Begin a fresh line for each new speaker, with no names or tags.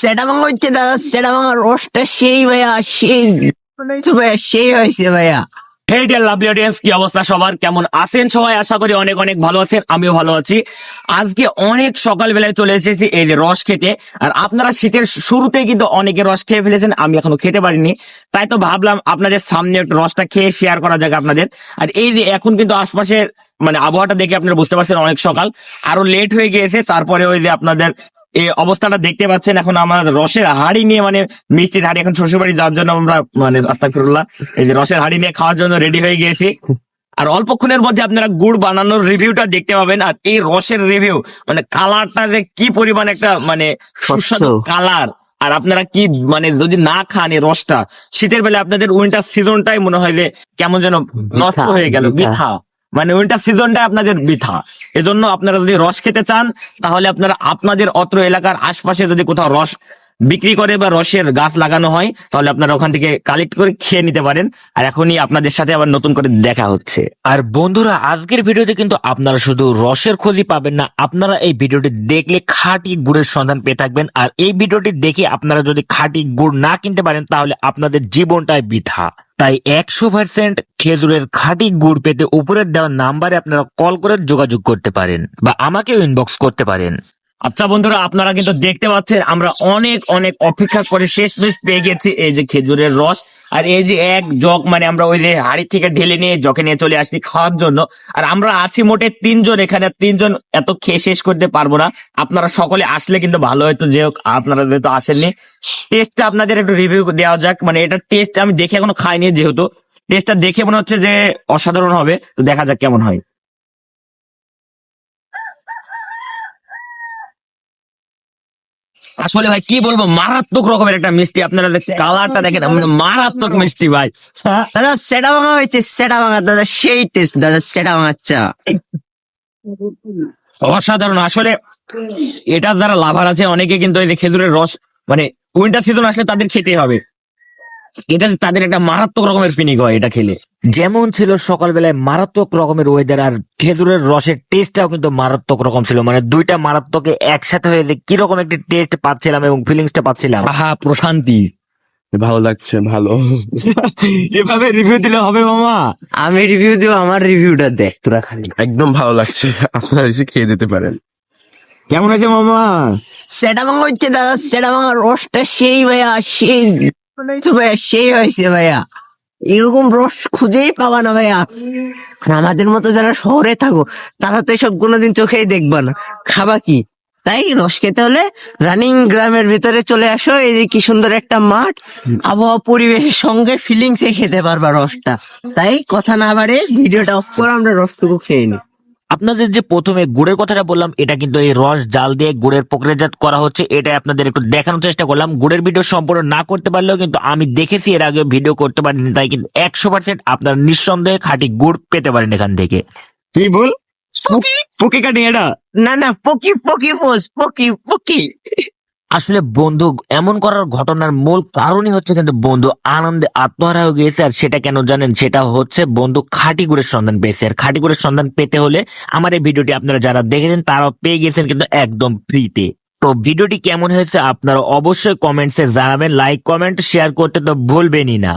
সেটা হচ্ছে দাদা সেটা ভাঙা রসটা সেই ভাইয়া সেই ভাইয়া সেই ভাইয়া।
কি অবস্থা সবার? কেমন আছেন সবাই? আশা করি অনেক অনেক ভালো আছেন, আমিও ভালো আছি। আজকে অনেক চলে এই যে রস খেতে। আর আপনারা শীতের শুরুতেই কিন্তু অনেকে রস খেয়ে ফেলেছেন, আমি এখনও খেতে পারিনি। তাই তো ভাবলাম আপনাদের সামনে রসটা খেয়ে শেয়ার করা যাক আপনাদের। আর এই যে এখন কিন্তু আশপাশের মানে আবহাওয়াটা দেখে আপনারা বুঝতে পারছেন অনেক সকাল। আরও লেট হয়ে গিয়েছে, তারপরে ওই যে আপনাদের এই অবস্থাটা দেখতে পাচ্ছেন এখন আমার রসের হাড়ি নিয়ে মানে মিষ্টির হাড়ি এখন শ্বশুর বাড়ি যাওয়ার জন্য আমরা মানে আস্তাকুরুল্লাহ এই যে রসের হাড়ি নিয়ে খাওয়ার জন্য রেডি হয়ে গিয়েছি। আর অল্পক্ষণের মধ্যে আপনারা গুড় বানানোর রিভিউটা দেখতে পাবেন আর এই রসের রিভিউ মানে কালারটা যে কি পরিমাণ একটা মানে সুস্বাদু কালার আর আপনারা কি মানে যদি না খান এই রসটা শীতের বেলা আপনাদের উইন্টার সিজনটাই মনে হয় যে কেমন যেন নষ্ট হয়ে গেল
বৃথা।
মানে উইন্টার সিজনটা আপনাদের বৃথা। এজন্য আপনারা যদি রস খেতে চান, তাহলে আপনারা আপনাদের অত্র এলাকার আশপাশে যদি কোথাও রস বিক্রি করে বা রসের গাছ লাগানো হয়, তাহলে আপনারা ওখান থেকে কালেক্ট করে খেয়ে নিতে পারেন। আর এখনই আপনাদের সাথে আবার নতুন করে দেখা হচ্ছে।
আর বন্ধুরা, আজকের ভিডিওতে কিন্তু আপনারা শুধু রসের খোঁজই পাবেন না, আপনারা এই ভিডিওটি দেখলে খাঁটি গুড়ের সন্ধান পেয়ে থাকবেন। আর এই ভিডিওটি দেখে আপনারা যদি খাঁটি গুড় না কিনতে পারেন, তাহলে আপনাদের জীবনটাই বৃথা। তাই একশো পার্সেন্ট খেজুরের খাঁটি গুড় পেতে উপরের দেওয়া নাম্বারে আপনারা কল করে যোগাযোগ করতে পারেন বা আমাকেও ইনবক্স করতে পারেন।
আচ্ছা বন্ধুরা, আপনারা কিন্তু দেখতে পাচ্ছেন, আমরা অনেক অনেক অপেক্ষা করে শেষ মেশ পেয়ে গেছি এই যে খেজুরের রস। আর এই যে এক জগ মানে আমরা ওই যে হাড়ি থেকে ঢেলে নিয়ে জগে নিয়ে চলে আসছি খাওয়ার জন্য। আর আমরা আছি মোটে তিনজন এখানে, তিনজন এত খেয়ে শেষ করতে পারব না। আপনারা সকলে আসলে কিন্তু ভালো হতো যে হোক, আপনারা যেহেতু আসেননি। টেস্টটা আপনাদের একটু রিভিউ দেওয়া যাক মানে এটা টেস্ট আমি দেখে এখনও খাইনি যেহেতু। টেস্টটা দেখে মনে হচ্ছে যে অসাধারণ হবে, তো দেখা যাক কেমন হয়। আসলে ভাই, কি বলব, মারাত্মক রকমের একটা মিষ্টি। আপনারা কালারটা দেখেন মারাত্মক মিষ্টি ভাই।
দাদা, সেটা ভাঙা হয়েছে, সেটা ভাঙা, দাদা, সেই টেস্ট দাদা, সেটা ভাঙা চা।
অসাধারণ, আসলে এটা যারা লাভার আছে, অনেকে কিন্তু এই যে খেজুরের রস মানে উইন্টার সিজন আসলে তাদের খেতেই হবে। এটা তাদের একটা মারাত্মক রকমের পিনিক হয় এটা খেলে।
যেমন ছিল সকালবেলায় মারাত্মক রকমের ওয়েদার আর খেজুরের রসের টেস্টটাও কিন্তু মারাত্মক রকম ছিল। মানে দুইটা মারাত্মক একসাথে হয়ে যে কীরকম একটি টেস্ট পাচ্ছিলাম এবং ফিলিংসটা পাচ্ছিলাম।
আহা প্রশান্তি।
ভালো লাগছে ভালো।
এভাবে রিভিউ দিলে হবে মামা।
আমি রিভিউ দিব আমার রিভিউটা দেখ তোরা খালি।
একদম ভালো লাগছে আপনারা এসে খেয়ে যেতে পারেন।
কেমন হয়েছে মামা?
সেটা ভাঙা হচ্ছে দাদা সেটা ভাঙা রসটা সেই ভাইয়া সেই মনে ভাইয়া সেই হয়েছে ভাইয়া। এরকম রস খুঁজেই পাবা না ভাইয়া। আমাদের মতো যারা শহরে থাকো, তারা তো এসব কোনোদিন চোখেই দেখবা না। খাবা কি? তাই রস খেতে হলে রানিং গ্রামের ভিতরে চলে আসো, এই যে কি সুন্দর একটা মাঠ। আবহাওয়া পরিবেশের সঙ্গে ফিলিংস খেতে পারবা রসটা। তাই কথা না বাড়ে ভিডিওটা অফ করে আমরা রসটুকু খেয়ে নিই।
আপনাদের যে প্রথমে গুড়ের কথাটা বললাম এটা কিন্তু এই রস জাল দিয়ে গুড়ের প্রক্রিয়াজাত করা হচ্ছে এটা আপনাদের একটু দেখানোর চেষ্টা করলাম। গুড়ের ভিডিও সম্পূর্ণ না করতে পারলেও কিন্তু আমি দেখেছি এর আগে ভিডিও করতে পারিনি তাই কিন্তু একশো পার্সেন্ট আপনারা নিঃসন্দেহে খাঁটি গুড় পেতে পারেন এখান থেকে।
কি বল? পকি কাটি এটা?
না না পকি পকি পোস পকি পকি।
আসলে বন্ধু, এমন করার ঘটনার মূল কারণই হচ্ছে কিন্তু বন্ধু আনন্দে আত্মহারা হয়ে গিয়েছে, আর সেটা কেন জানেন? সেটা হচ্ছে বন্ধু খাঁটি গুড়ের সন্ধান পেয়েছে। আর খাঁটি গুড়ের সন্ধান পেতে হলে আমার এই ভিডিওটি আপনারা যারা দেখেছেন তারাও পেয়ে গেছেন কিন্তু একদম ফ্রিতে। তো ভিডিওটি কেমন হয়েছে আপনারা অবশ্যই কমেন্টসে জানাবেন, লাইক, কমেন্ট, শেয়ার করতে তো ভুলবেনই না।